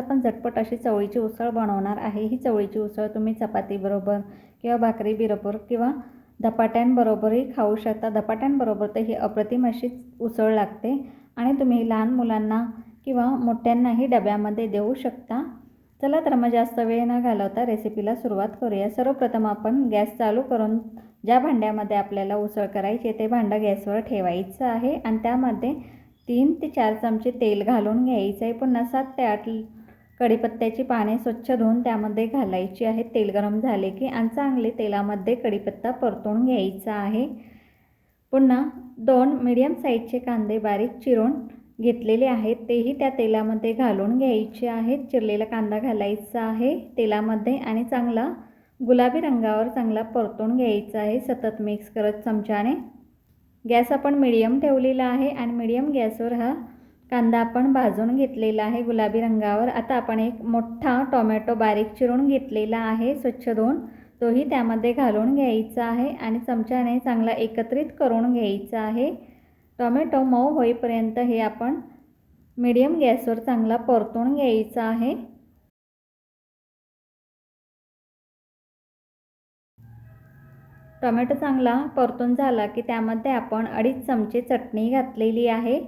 आपण झटपट अशी चवळीची उसळ बनवणार आहे. ही चवळीची उसळ तुम्ही चपातीबरोबर किंवा भाकरी बरोबर किंवा धपाट्यांबरोबरही खाऊ शकता. धपाट्यांबरोबर तर ही अप्रतिम अशी उसळ लागते आणि तुम्ही लहान मुलांना किंवा मोठ्यांनाही डब्यामध्ये देऊ शकता. चला तर मग जास्त वेळ न घालवता रेसिपीला सुरुवात करूया. सर्वप्रथम आपण गॅस चालू करून ज्या भांड्यामध्ये आपल्याला उसळ करायची आहे ते भांडं गॅसवर ठेवायचं आहे आणि त्यामध्ये तीन ते चार चमचे तेल घालून घ्यायचं आहे पुन्हा सात ते आठ कढीपत्त्याची पाने स्वच्छ धुवून त्यामध्ये घालायची आहेत. तेल गरम झाले की आणि चांगले तेलामध्ये कढीपत्ता परतून घ्यायचा आहे. पुन्हा दोन मीडियम साईजचे कांदे बारीक चिरून घेतलेले आहेत. तेही त्या तेलामध्ये घालून घ्यायचे आहेत. चिरलेला कांदा घालायचा आहे तेलामध्ये आणि चांगला गुलाबी रंगावर चांगला परतून घ्यायचा आहे. सतत मिक्स करत चमच्याने. गॅस आपण मिडियम ठेवलेला आहे आणि मिडियम गॅसवर हा कांदा आपण भाजून घेतलेला आहे गुलाबी रंगावर. आता आपण एक मोठा टोमॅटो बारीक चिरून घेतलेला आहे स्वच्छ धुवून. तोही त्यामध्ये घालून घ्यायचा आहे आणि चमच्याने चांगला एकत्रित करून घ्यायचा आहे. टोमॅटो मऊ होईपर्यंत हे आपण मीडियम गॅसवर चांगला परतून घ्यायचा आहे. टोमॅटो चांगला परतून झाला की त्यामध्ये आपण अडीच चमचे चटणी घातलेली आहे.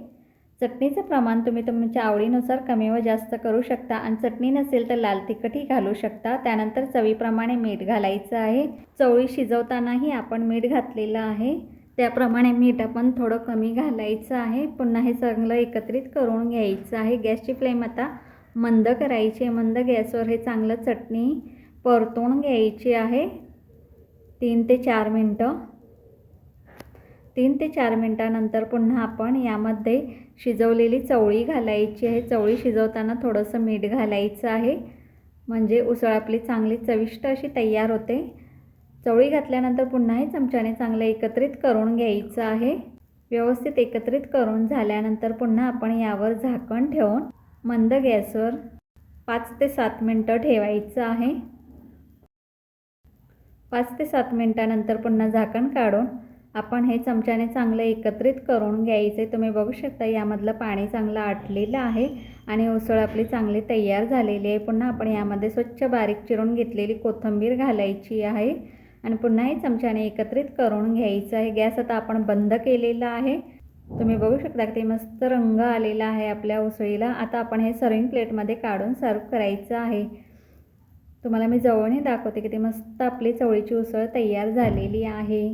चटणीचं प्रमाण तुम्ही तुमच्या आवडीनुसार कमी व जास्त करू शकता आणि चटणी नसेल तर लाल तिखटही घालू शकता. त्यानंतर चवीप्रमाणे मीठ घालायचं आहे. चवळी शिजवतानाही आपण मीठ घातलेलं आहे. त्याप्रमाणे मीठ आपण थोडं कमी घालायचं आहे. पुन्हा हे चांगलं एकत्रित करून घ्यायचं आहे. गॅसची फ्लेम आता मंद करायची आहे. मंद गॅसवर हे चांगलं चटणी परतून घ्यायची आहे. तीन ते चार मिनटं. तीन ते चार मिनटानंतर पुन्हा आपण यामध्ये शिजवलेली चवळी घालायची आहे. चवळी शिजवताना थोडंसं मीठ घालायचं आहे. म्हणजे उसळ आपली चांगली चविष्ट अशी तयार होते. चवळी घातल्यानंतर पुन्हाही चमच्याने चांगलं एकत्रित करून घ्यायचं आहे. व्यवस्थित एकत्रित करून झाल्यानंतर पुन्हा आपण यावर झाकण ठेवून मंद गॅसवर पाच ते सात मिनटं ठेवायचं आहे. पाच ते सात मिनटानंतर पुन्हा झाकण काढून आपण हे चमच्याने चांगलं एकत्रित करून घ्यायचे. तुम्ही बघू शकता यामधलं पाणी चांगलं आटलेलं आहे आणि उसळ आपली चांगली तयार झालेली आहे. पुन्हा आपण यामध्ये स्वच्छ बारीक चिरून घेतलेली कोथिंबीर घालायची आहे आणि पुन्हा हे चमच्याने एकत्रित करून घ्यायचं आहे. गॅस आता आपण बंद केलेला आहे. तुम्ही बघू शकता की ते मस्त रंग आलेला आहे आपल्या उसळीला. आता आपण हे सर्विंग प्लेटमध्ये काढून सर्व करायचं आहे. तुम्हाला मी जवळने दाखवते की ते मस्त आपली चवळीची उसळ तयार झालेली आहे.